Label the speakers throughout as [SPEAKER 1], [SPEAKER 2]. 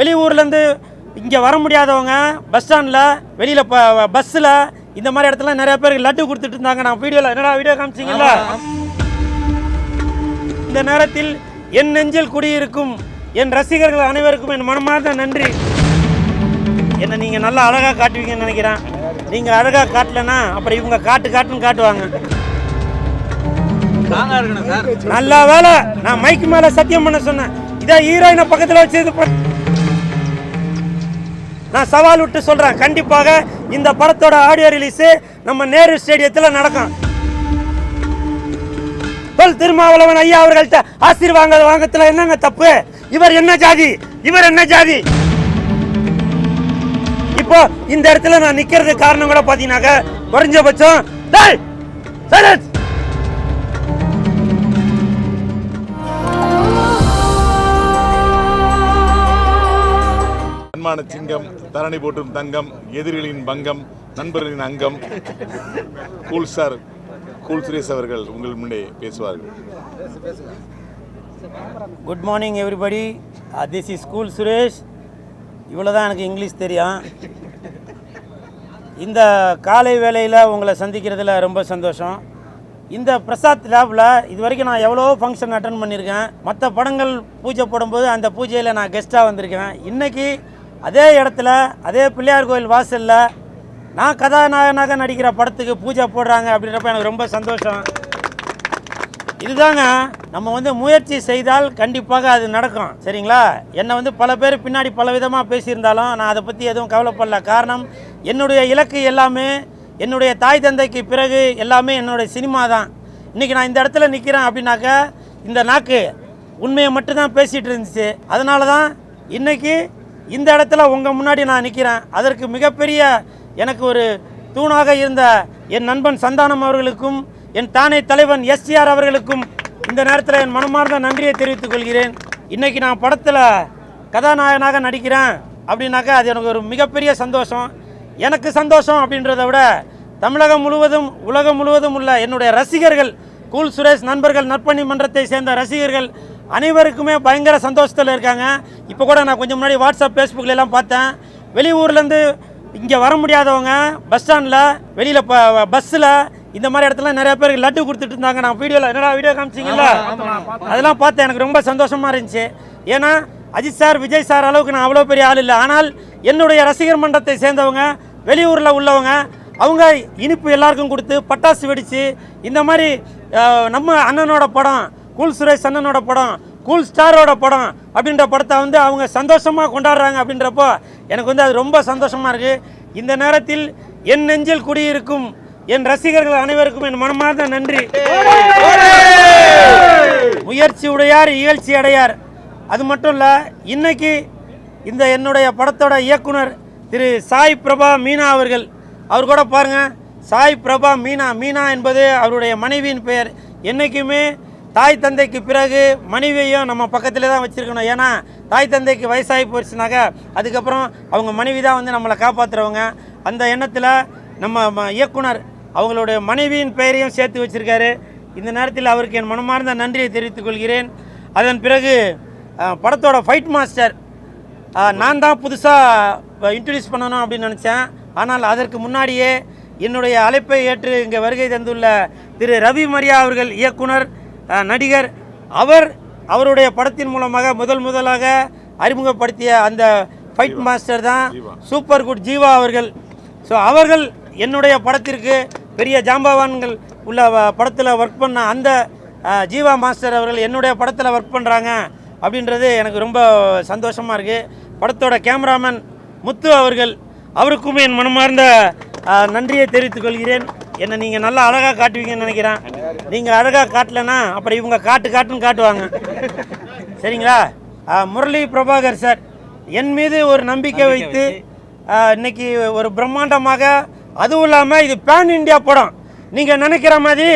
[SPEAKER 1] வெளியூர்லேருந்து இங்கே வர முடியாதவங்க பஸ் ஸ்டாண்டில் வெளியில் பஸ்ஸில் இந்த மாதிரி இடத்துல நிறைய பேருக்கு லட்டு கொடுத்துட்டு இருந்தாங்க. நான் வீடியோவில் என்னடா வீடியோ காமிச்சிங்கல்ல? இந்த நேரத்தில் என் நெஞ்சில் குடியிருக்கும் என் ரசிகர்கள் அனைவருக்கும் என் மனமார்ந்த நன்றி. என்ன நீங்கள் நல்லா அழகாக காட்டுவீங்கன்னு நினைக்கிறேன். நீங்கள் அழகாக காட்டலனா அப்புறம் இவங்க காட்டு காட்டுன்னு காட்டுவாங்க. நல்ல வேலை நான் மைக்கு மேலே சத்தியம் பண்ண சொன்னேன். இதை ஹீரோயினை பக்கத்தில் வச்சு நான் சவால் விட்டு சொல்கிறேன் கண்டிப்பாக இந்த படத்தோட ஆடியோ ரிலீஸு நம்ம நேரு ஸ்டேடியத்தில் நடக்கும். தொல் திருமாவளவன் ஐயா அவர்கள்ட்ட ஆசீர்வாங்க வாங்கத்தில் என்னங்க தப்பு? இவர் என்ன ஜாதி? இவர் என்ன ஜாதி? இப்போ இந்த இடத்துல நான் நிக்கிறது காரணம் கூட பாத்தீங்கன்னாக்க குறைஞ்சபட்சம்
[SPEAKER 2] தன்மான சிங்கம் தரணி போட்டும் தங்கம் எதிரிகளின் பங்கம் நண்பர்களின் அங்கம். கூல் சார் கூல் சுரேஷ் அவர்கள் உங்கள் முன்னே பேசுவார்கள்.
[SPEAKER 1] Good morning everybody this is school Suresh இவ்வளோ தான் எனக்கு இங்கிலீஷ் தெரியும். இந்த காலை வேளையில் உங்களை சந்திக்கிறதுல ரொம்ப சந்தோஷம். இந்த பிரசாத் லேபில் இது வரைக்கும் நான் எவ்வளோ ஃபங்க்ஷன் அட்டன் பண்ணியிருக்கேன். மற்ற படங்கள் பூஜை போடும்போது அந்த பூஜையில் நான் கெஸ்ட்டாக வந்திருக்கேன் இன்றைக்கி அதே இடத்துல அதே பிள்ளையார் கோயில் வாசலில் நான் கதாநாயகனாக நடிக்கிற படத்துக்கு பூஜை போடுறாங்க அப்படின்றப்ப எனக்கு ரொம்ப சந்தோஷம். இதுதாங்க நம்ம வந்து முயற்சி செய்தால் கண்டிப்பாக அது நடக்கும். சரிங்களா? என்னை வந்து பல பேர் பின்னாடி பல விதமாக பேசியிருந்தாலும் நான் அதை பற்றி எதுவும் கவலைப்படல. காரணம் என்னுடைய இலக்கு எல்லாமே என்னுடைய தாய் தந்தைக்கு பிறகு எல்லாமே என்னுடைய சினிமா தான். இன்றைக்கி நான் இந்த இடத்துல நிற்கிறேன் அப்படின்னாக்கா இந்த நாக்கு உண்மையை மட்டும்தான் பேசிகிட்டு இருந்துச்சு. அதனால தான் இன்றைக்கி இந்த இடத்துல உங்கள் முன்னாடி நான் நிற்கிறேன் அதற்கு மிகப்பெரிய எனக்கு ஒரு தூணாக இருந்த என் நண்பன் சந்தானம் அவர்களுக்கும் என் தானே தலைவன் எஸ்டிஆர் அவர்களுக்கும் இந்த நேரத்தில் என் மனமார்ந்த நன்றியை தெரிவித்துக் கொள்கிறேன். இன்னைக்கு நான் படத்தில் கதாநாயகனாக நடிக்கிறேன் அப்படின்னாக்கா அது எனக்கு ஒரு மிகப்பெரிய சந்தோஷம். எனக்கு சந்தோஷம் அப்படின்றத விட தமிழகம் முழுவதும் உலகம் முழுவதும் உள்ள என்னுடைய ரசிகர்கள் கூல் சுரேஷ் நண்பர்கள் நற்பணி மன்றத்தை சேர்ந்த ரசிகர்கள் அனைவருக்குமே பயங்கர சந்தோஷத்தில் இருக்காங்க. இப்போ கூட நான் கொஞ்சம் முன்னாடி வாட்ஸ்அப் ஃபேஸ்புக்கில் எல்லாம் பார்த்தேன். வெளியூர்லேருந்து இங்கே வர முடியாதவங்க பஸ் ஸ்டாண்டில் வெளியில் பஸ்ஸில் இந்த மாதிரி இடத்துல நிறைய பேருக்கு லட்டு கொடுத்துட்டு இருந்தாங்க. நான் வீடியோவில் என்னடா வீடியோ காமிச்சிங்கல்ல? அதெல்லாம் பார்த்தேன். எனக்கு ரொம்ப சந்தோஷமாக இருந்துச்சு. ஏன்னா அஜித் சார் விஜய் சார் அளவுக்கு நான் அவ்வளோ பெரிய ஆள் இல்லை. ஆனால் என்னுடைய ரசிகர் மன்றத்தை சேர்ந்தவங்க வெளியூரில் உள்ளவங்க அவங்க இனிப்பு எல்லாருக்கும் கொடுத்து பட்டாசு வெடித்து இந்த மாதிரி நம்ம அண்ணனோட படம் கூல் சுரேஷ் அண்ணனோட படம் கூல் ஸ்டாரோட படம் அப்படின்ற படத்தை வந்து அவங்க சந்தோஷமாக கொண்டாடுறாங்க அப்படின்றப்போ எனக்கு வந்து அது ரொம்ப சந்தோஷமாக இருக்குது இந்த நேரத்தில் என் நெஞ்சில் குடியிருக்கும் என் ரசிகர்கள் அனைவருக்கும் என் மனமார்ந்த நன்றி. முயற்சி உடையார் இகழ்ச்சி அடையார். அது மட்டும் இல்லை இன்னைக்கு இந்த என்னுடைய படத்தோட இயக்குனர் திரு சாய் பிரபா மீனா அவர்கள். அவர் கூட பாருங்க சாய் பிரபா மீனா மீனா என்பது அவருடைய மனைவியின் பெயர். என்றைக்குமே தாய் தந்தைக்கு பிறகு மனைவியையும் நம்ம பக்கத்தில் தான் வச்சுருக்கணும். ஏன்னா தாய் தந்தைக்கு வயசாகி போச்சுனாக்கா அதுக்கப்புறம் அவங்க மனைவி தான் வந்து நம்மளை காப்பாற்றுறவங்க அந்த எண்ணத்தில் நம்ம ம- இயக்குனர் அவங்களுடைய மனைவியின் பெயரையும் சேர்த்து வச்சிருக்காரு. இந்த நேரத்தில் அவருக்கு என் மனமார்ந்த நன்றியை தெரிவித்துக் கொள்கிறேன். அதன் பிறகு படத்தோட ஃபைட் மாஸ்டர் நான் தான் புதுசாக இன்ட்ரடியூஸ் பண்ணணும் அப்படின்னு நினச்சேன். ஆனால் அதற்கு முன்னாடியே என்னுடைய அழைப்பை ஏற்று இங்கே வருகை தந்துள்ள திரு ரவி மரியா அவர்கள் இயக்குனர். நடிகர். அவர் அவருடைய படத்தின் மூலமாக முதல் முதலாக அறிமுகப்படுத்திய அந்த ஃபைட் மாஸ்டர் தான் சூப்பர் குட் ஜீவா அவர்கள். ஸோ அவர்கள் என்னுடைய படத்திற்கு பெரிய ஜாம்பவான்கள் உள்ள படத்தில் ஒர்க் பண்ண அந்த ஜீவா மாஸ்டர் அவர்கள் என்னுடைய படத்தில் ஒர்க் பண்ணுறாங்க அப்படின்றது எனக்கு ரொம்ப சந்தோஷமாக இருக்குது படத்தோட கேமராமேன் முத்து அவர்கள் அவருக்கும் என் மனமார்ந்த நன்றியை தெரிவித்துக் கொள்கிறேன். என்னை நீங்கள் நல்லா அழகாக காட்டுவீங்கன்னு நினைக்கிறேன். நீங்கள் அழகாக காட்டலனா அப்புறம் இவங்க காட்டு காட்டுன்னு காட்டுவாங்க. சரிங்களா? முரளி பிரபாகர் சார் என் மீது ஒரு நம்பிக்கை வைத்து இன்னைக்கு ஒரு பிரம்மாண்டமாக அதுவும் இல்லாமல் இது பேன் இந்தியா படம். நீங்கள் நினைக்கிற மாதிரி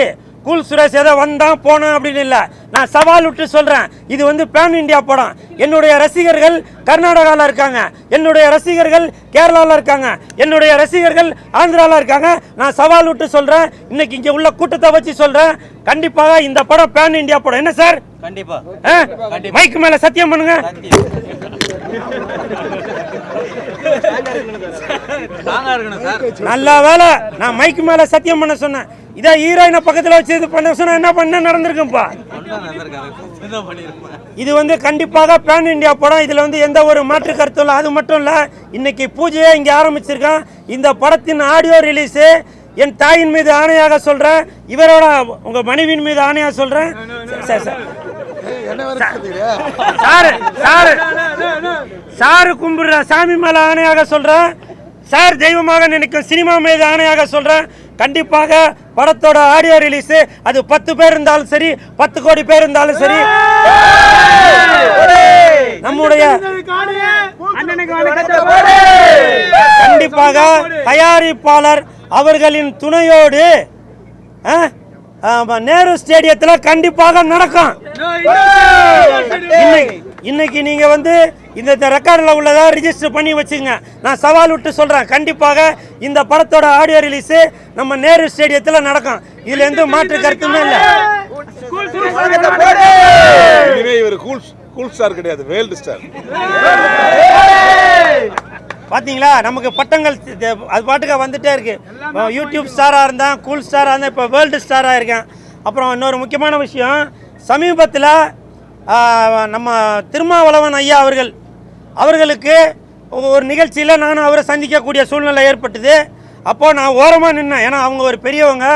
[SPEAKER 1] கூல் சுரேஷ் ஏதோ வந்தான் போனான் அப்படின்னு இல்லை. நான் சவால் விட்டு சொல்கிறேன் இது வந்து பேன் இந்தியா படம். என்னுடைய ரசிகர்கள் கர்நாடகாவில் இருக்காங்க. என்னுடைய ரசிகர்கள் கேரளாவில் இருக்காங்க. என்னுடைய ரசிகர்கள் ஆந்திராவில் இருக்காங்க. நான் சவால் விட்டு சொல்கிறேன் இன்னைக்கு இங்கே உள்ள கூட்டத்தை வச்சு சொல்கிறேன் கண்டிப்பாக இந்த படம் பேன் இந்தியா படம். என்ன சார்?
[SPEAKER 3] கண்டிப்பா.
[SPEAKER 1] மைக்கு மேலே சத்தியம் பண்ணுங்க. நல்ல வேலை நான் மைக்கு மேல சத்தியம் பண்ண சொன்னேன். இதே ஹீரோயினை பக்கத்தில் வச்சு இது பண்ண சொன்னால் என்ன பண்ண நடந்திருக்கும்பா? இது வந்து கண்டிப்பாக பேன் இந்தியா படம். இதில் வந்து எந்த ஒரு மாற்று கருத்தும் இல்லை. அது மட்டும் இல்லை இன்னைக்கு பூஜையே இங்கே ஆரம்பிச்சிருக்கான். இந்த படத்தின் ஆடியோ ரிலீஸு என் தாயின் மீது ஆணையாக சொல்கிறேன் இவரோட உங்கள் மனைவியின் மீது ஆணையாக சொல்கிறேன் சார் ச- சாரு சாரு. சாரு கும்பிடுற சாமி மேல ஆணையாக சொல்றேன். சார் தெய்வமாக நினைக்கும் சினிமா மீது ஆணையாக சொல்றேன். கண்டிப்பாக படத்தோட ஆடியோ ரிலீஸ் அது பத்து பேர் இருந்தாலும் சரி பத்து கோடி பேர் இருந்தாலும் சரி. நம்முடைய கண்டிப்பாக தயாரிப்பாளர் அவர்களின் துணையோடு நேரு ஸ்டேடியத்தில் கண்டிப்பாக நடக்கும். இன்னைக்கு நீங்க வந்து இந்த ரெக்கார்டில் உள்ளதை ரிஜிஸ்டர் பண்ணி வச்சுங்க. நான் சவால் விட்டு சொல்றேன். கண்டிப்பாக இந்த படத்தோட ஆடியோ ரிலீஸ் நம்ம நேரு ஸ்டேடியத்தில் நடக்கும். இதுல எந்த மாற்று கருத்துமே இல்லை.
[SPEAKER 2] இனிமே இவர் கூல் கூல் ஸ்டார் கிடையாது. வேல்டு ஸ்டார்
[SPEAKER 1] பாத்தீங்களா? நமக்கு பட்டங்கள் அது பாட்டுக்கு வந்துட்டே இருக்கு. இப்போ யூடியூப் ஸ்டாராக இருந்தேன் கூல் ஸ்டாராக இருந்தேன் இப்போ வேர்ல்டு ஸ்டாராக இருக்கேன். அப்புறம் இன்னொரு முக்கியமான விஷயம் சமீபத்தில் நம்ம திருமாவளவன் ஐயா அவர்கள் அவர்களுக்கு ஒரு நிகழ்ச்சியில் நானும் அவரை சந்திக்கக்கூடிய சூழ்நிலை ஏற்பட்டது. அப்போது நான் ஓரமாக நின்னேன். ஏன்னா அவங்க ஒரு பெரியவங்க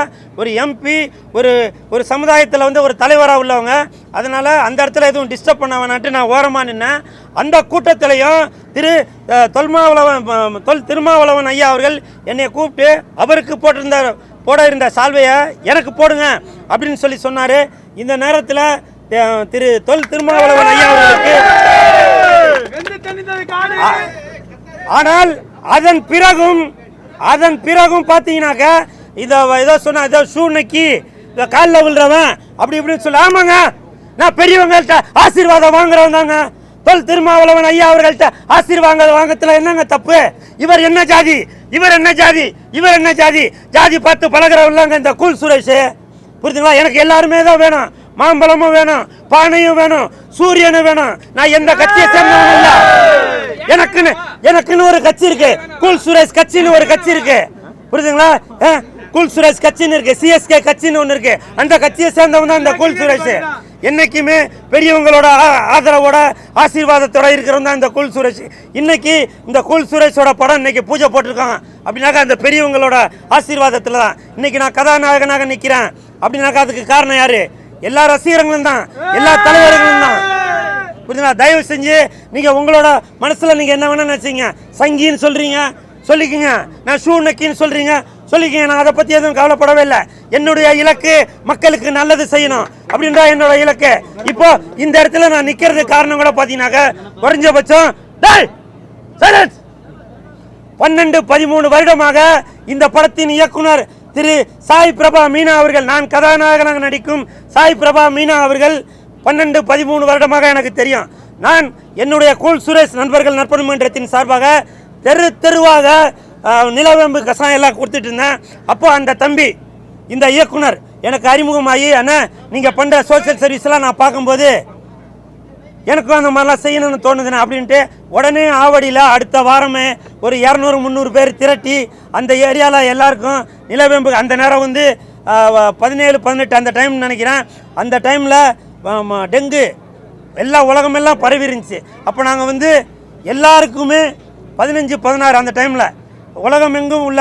[SPEAKER 1] ஒரு எம்பி ஒரு ஒரு சமுதாயத்தில் வந்து ஒரு தலைவராக உள்ளவங்க. அதனால் அந்த இடத்துல எதுவும் டிஸ்டர்ப் பண்ண வேணான்ட்டு நான் ஓரமாக நின்னேன். அந்த கூட்டத்திலையும் திரு தொல்மாவளவன் தொல் திருமாவளவன் ஐயா அவர்கள் என்னை கூப்பிட்டு அவருக்கு போட்டிருந்த போட இருந்த சால்வையை எனக்கு போடுங்க அப்படின்னு சொல்லி சொன்னார். இந்த நேரத்தில் திரு தொல் திருமாவளவன் ஐயா அவர்களுக்கு ஆனால் அதன் பிறகும் அதன் பிறகும் பார்த்தீங்கன்னாக்க இதை ஏதோ சொன்ன ஏதோ ஷூ இந்த காலில் விழுறவன் அப்படி இப்படின்னு சொல்லி ஆமாங்க. நான் பெரியவங்கள்ட்ட ஆசீர்வாதம் வாங்குறவன் தாங்க. தொல் திருமாவளவன் ஐயா அவர்கள்ட்ட ஆசீர்வாங்க வாங்கத்துல என்னங்க தப்பு? இவர் என்ன ஜாதி? இவர் என்ன ஜாதி? இவர் என்ன ஜாதி? ஜாதி பார்த்து பழகிறவங்க இந்த கூல் சுரேஷ். புரிஞ்சுங்களா? எனக்கு எல்லாருமே தான் வேணும். மாம்பழமும் வேணும் பானையும் வேணும் சூரியனும் வேணும். நான் எந்த கட்சியை சேர்ந்தவன் இல்ல. எனக்குன்னு எனக்குன்னு ஒரு கட்சி இருக்கு. கூல் சுரேஷ் கட்சின்னு ஒரு கட்சி இருக்கு. புரியுதுங்களா? ஆ? கூல் சுரேஷ் கட்சின்னு இருக்கு. சிஎஸ்கே கட்சின்னு ஒன்று இருக்கு. அந்த கட்சியை சேர்ந்தவன் தான் இந்த கூல் சுரேஷ். என்னைக்குமே பெரியவங்களோட ஆ- ஆதரவோட ஆசீர்வாதத்தோட இருக்கிறவன் தான் இந்த கூல் சுரேஷ். இன்னைக்கு இந்த கூல் சுரேஷோட படம் இன்னைக்கு பூஜை போட்டிருக்கான். அப்படின்னாக்கா அந்த பெரியவங்களோட ஆசீர்வாதத்தில் தான். இன்னைக்கு நான் கதாநாயகனாக நிற்கிறேன் அப்படின்னாக்கா அதுக்கு காரணம் யாரு? எல்லா ரசிகர்களும் தான் எல்லா தலைவர்களும் தான். புரியுதுங்களா தயவு செஞ்சு நீங்க உங்களோட மனசுல நீங்க என்ன வேணா நினைச்சீங்க சங்கின்னு சொல்றீங்க சொல்லிக்கங்க. நான் ஷூ நக்கின்னு சொல்றீங்க சொல்லிக்கங்க. நான் அதை பத்தி எதுவும் கவலைப்படவே இல்லை. என்னுடைய இலக்கு மக்களுக்கு நல்லது செய்யணும் அப்படின்றா என்னோட இலக்கு. இப்போ இந்த இடத்துல நான் நிக்கிறதுக்கு காரணம் கூட பாத்தீங்கன்னாக்க குறைஞ்சபட்சம் பன்னெண்டு பதிமூணு வருடமாக இந்த படத்தின் இயக்குனர் திரு சாய் பிரபா மீனா அவர்கள் நான் கதாநாயகனாக நடிக்கும் சாய் பிரபா மீனா அவர்கள் பன்னெண்டு பதிமூணு வருடமாக எனக்கு தெரியும். நான் என்னுடைய கூல் சுரேஷ் நண்பர்கள் நற்பணி மன்றத்தின் சார்பாக தெரு தெருவாக நிலவேம்பு கசாயம் எல்லாம் கொடுத்துட்டு இருந்தேன். அப்போ அந்த தம்பி இந்த இயக்குனர் எனக்கு அறிமுகமாகி அண்ணா நீங்கள் பண்ணுற சோஷியல் சர்வீஸ்லாம் நான் பார்க்கும்போது எனக்கும் அந்த மாதிரிலாம் செய்யணும்னு தோணுதுண்ணே அப்படின்ட்டு உடனே ஆவடியில் அடுத்த வாரமே ஒரு இரநூறு முந்நூறு பேர் திரட்டி அந்த ஏரியாவில் எல்லாருக்கும் நிலவேம்பு அந்த நேரம் வந்து பதினேழு பதினெட்டு அந்த டைம் நினைக்கிறேன். அந்த டைமில் டெங்கு எல்லா உலகமெல்லாம் பரவி இருந்துச்சு அப்போ நாங்கள் வந்து எல்லாருக்குமே பதினஞ்சு பதினாறு அந்த டைமில் உலகம் எங்கும் உள்ள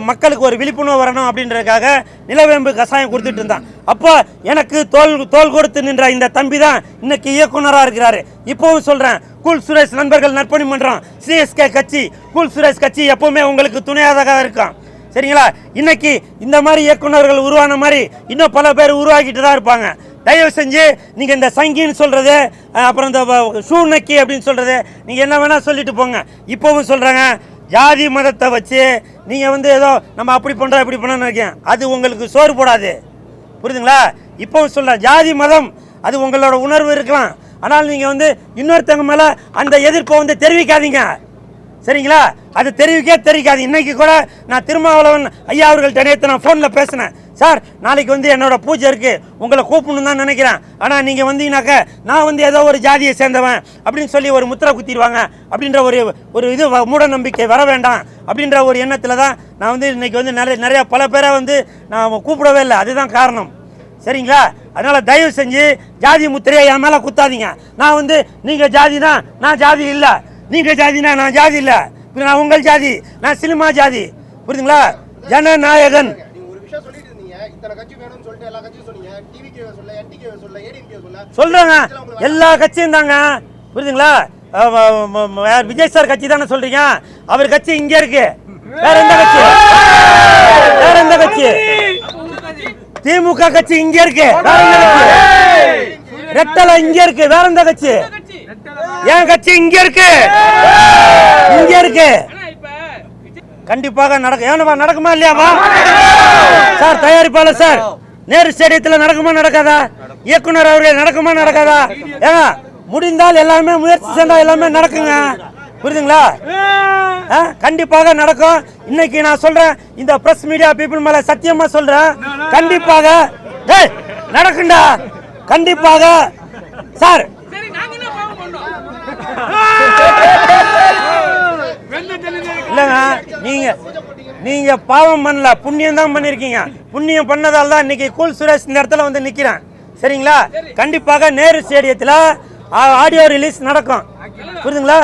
[SPEAKER 1] மக்களுக்கு ஒரு விழிப்புணர்வு வரணும் அப்படின்றதுக்காக நிலவேம்பு கஷாயம் கொடுத்துட்டு இருந்தான் அப்போ எனக்கு தோல் தோல் கொடுத்து நின்ற இந்த தம்பி தான் இன்னைக்கு இயக்குனராக இருக்கிறாரு. இப்போவும் சொல்கிறேன் கூல் சுரேஷ் நண்பர்கள் நற்பணி மன்றம் சிஎஸ்கே கட்சி கூல் சுரேஷ் கட்சி எப்பவுமே உங்களுக்கு துணையாக இருக்கும் சரிங்களா? இன்னைக்கு இந்த மாதிரி இயக்குனர்கள் உருவான மாதிரி இன்னும் பல பேர் உருவாக்கிட்டு தான் இருப்பாங்க. தயவு செஞ்சு நீங்கள் இந்த சங்கின்னு சொல்கிறது அப்புறம் இந்த வ- ஷூ நக்கி அப்படின்னு சொல்கிறது நீங்கள் என்ன வேணால் சொல்லிட்டு போங்க. இப்போவும் சொல்கிறாங்க ஜாதி மதத்தை வச்சு நீங்கள் வந்து ஏதோ நம்ம அப்படி பண்ணுறோம் இப்படி பண்ணோம்னு இருக்கேன். அது உங்களுக்கு சோறு போடாது. புரியுதுங்களா? இப்போ சொல்கிறேன் ஜாதி மதம் அது உங்களோட உணர்வு இருக்கலாம். ஆனால் நீங்கள் வந்து இன்னொருத்தவங்க மேலே அந்த எதிர்ப்பை வந்து தெரிவிக்காதீங்க. சரிங்களா? அது தெரிவிக்க தெரிவிக்காது. இன்னைக்கு கூட நான் திருமாவளவன் ஐயா அவர்கள்ட்ட நேற்று நான் ஃபோனில் பேசினேன். சார் நாளைக்கு வந்து என்னோட பூஜை இருக்கு. உங்களை கூப்பிடணும் தான் நினைக்கிறேன். ஆனால் நீங்கள் வந்தீங்கன்னாக்க நான் வந்து ஏதோ ஒரு ஜாதியை சேர்ந்தவன் அப்படின்னு சொல்லி ஒரு முத்திரை குத்திடுவாங்க அப்படின்ற ஒரு ஒரு இது வ- மூட நம்பிக்கை வர வேண்டாம் அப்படின்ற ஒரு எண்ணத்தில் தான் நான் வந்து இன்றைக்கி வந்து நிறைய நிறைய பல பேரை வந்து நான் கூப்பிடவே இல்லை. அதுதான் காரணம். சரிங்களா? அதனால் தயவு செஞ்சு ஜாதி முத்திரையை என் மேலே குத்தாதீங்க. நான் வந்து நீங்கள் ஜாதினா நான் ஜாதி இல்லை. நீங்கள் ஜாதினா நான் ஜாதி இல்லை. நான் உங்கள் ஜாதி. நான் சினிமா ஜாதி. புரியுதுங்களா? ஜனநாயகன். சொல்றேங்க. எல்லா கட்சியும் தாங்க. புரியுதுங்களா? விஜய் சார் கட்சி தானே சொல்றீங்க? அவர் கட்சி இங்க இருக்கு. வேற எந்த கட்சி? வேற எந்த கட்சி? திமுக கட்சி இங்க இருக்கு. வேற எந்த கட்சி? ரெட்டலை இங்க இருக்கு. வேற எந்த கட்சி? என் கட்சி இங்க இருக்கு. இங்க இருக்கு. கண்டிப்பாக நடக்கும். ஏனவா நடக்குமா இல்லையாவா சார் தயாரிப்பாளர் சார் நேரு ஸ்டேடியத்தில் நடக்குமா நடக்காதா? இயக்குனர் அவர்கள் நடக்குமா நடக்காதா? ஏங்க முடிந்தால் எல்லாமே முயற்சி செஞ்சால் எல்லாமே நடக்குங்க. புரியுதுங்களா? ஆ, கண்டிப்பாக நடக்கும். இன்னைக்கு நான் சொல்றேன் இந்த பிரஸ் மீடியா பீப்புள் மேல சத்தியமா சொல்றேன். கண்டிப்பாக நடக்குண்டா கண்டிப்பாக சார். இல்லைங்க. நீங்க நீங்க பாவம் பண்ணல புண்ணியம் தான் பண்ணிருக்கீங்க. புண்ணியம் பண்ணதால தான் இன்னைக்கு கூல் சுரேஷ் இந்த இடத்துல வந்து நிக்கிறேன். சரிங்களா? கண்டிப்பாக நேரு ஸ்டேடியத்தில் ஆடியோ ரிலீஸ் நடக்கும். புரியுதுங்களா?